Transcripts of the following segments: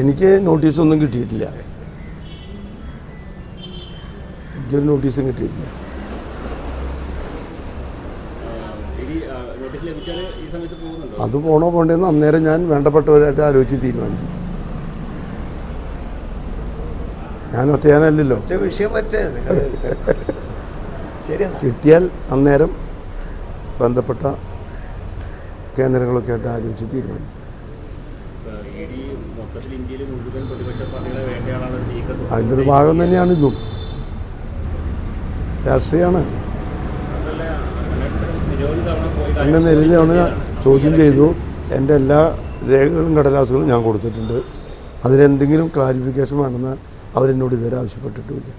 എനിക്ക് നോട്ടീസ് ഒന്നും കിട്ടിയിട്ടില്ല. എനിക്കൊരു നോട്ടീസും കിട്ടിയിട്ടില്ല. അത് പോണോ പോണ്ടേന്ന് അന്നേരം ഞാൻ വേണ്ടപ്പെട്ടവരായിട്ട് ആലോചിച്ച് തീരുമാനിക്കും ഞാൻ ഒറ്റയാനല്ലല്ലോ. ഒറ്റ വിഷയം പറ്റേ നിങ്ങൾ ശരിയെന്നാ. കിട്ടിയാൽ അന്നേരം ബന്ധപ്പെട്ട കേന്ദ്രങ്ങളൊക്കെ ആയിട്ട് ആലോചിച്ച് തീരുമാനിക്കും അതിന്റെ ഒരു ഭാഗം തന്നെയാണ് ഇതും. രാഷ്ട്രീയമാണ് അങ്ങനെ നിരവധി തവണ എന്നെ ചോദ്യം ചെയ്തു. എന്റെ എല്ലാ രേഖകളും കടലാസുകളും ഞാൻ കൊടുത്തിട്ടുണ്ട്. അതിലെന്തെങ്കിലും ക്ലാരിഫിക്കേഷൻ വേണമെന്ന് അവരെന്നോട് ഇതുവരെ ആവശ്യപ്പെട്ടിട്ടുമില്ല.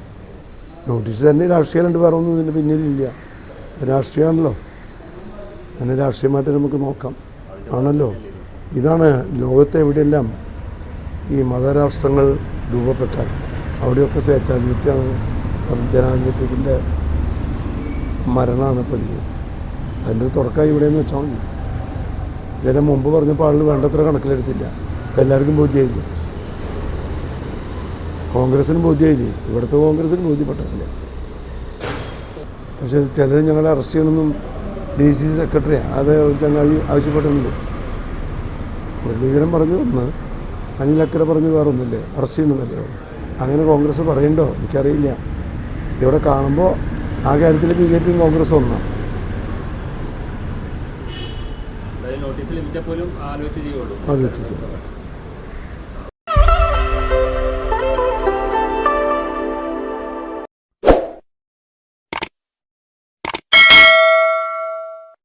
നോട്ടീസ് തന്നെ രാഷ്ട്രീയമുണ്ട് വേറെ ഒന്നും ഇതിന്റെ പിന്നിലില്ല. രാഷ്ട്രീയമാണല്ലോ. അങ്ങനെ രാഷ്ട്രീയമായിട്ട് നമുക്ക് നോക്കാം. ആണല്ലോ? ഇതാണ് ലോകത്തെ എവിടെയെല്ലാം ഈ മതരാഷ്ട്രങ്ങൾ രൂപപ്പെട്ടാൽ. അവിടെയൊക്കെ സ്വേച്ഛാധിപത്യമാണ് ജനാധിപത്യത്തിന്റെ മരണമാണ് പതിവ്. അതിന്റെ ഒരു തുടക്കമായി ഇവിടെയെന്ന് വെച്ചാൽ മതി. ഇതിനെ മുമ്പ് പറഞ്ഞപ്പോൾ ആളുകൾ വേണ്ടത്ര കണക്കിലെടുത്തില്ല. എല്ലാവർക്കും ബോധ്യമായില്ലേ കോൺഗ്രസിന് ബോധ്യമായില്ലേ ഇവിടുത്തെ കോൺഗ്രസ്സിന് ബോധ്യപ്പെട്ടിട്ടില്ല പക്ഷേ ചിലർ ഞങ്ങളെ അറസ്റ്റ് ചെയ്യണമെന്നും ഡി സി സെക്രട്ടറി അത് ചങ്ങാതി ആവശ്യപ്പെട്ടിട്ടുണ്ട്. മുരളീധരൻ പറഞ്ഞു ഒന്ന്. അനിൽ അക്കര പറഞ്ഞു വേറൊന്നുമില്ലേ? അറസ്റ്റ് ചെയ്യണമെന്നല്ലേ അങ്ങനെ കോൺഗ്രസ് പറയണ്ടോ? എനിക്കറിയില്ല. ഇവിടെ കാണുമ്പോൾ ആ കാര്യത്തിൽ ബി ജെ പിയും കോൺഗ്രസും ഒന്നാണ് ആലോചിച്ചു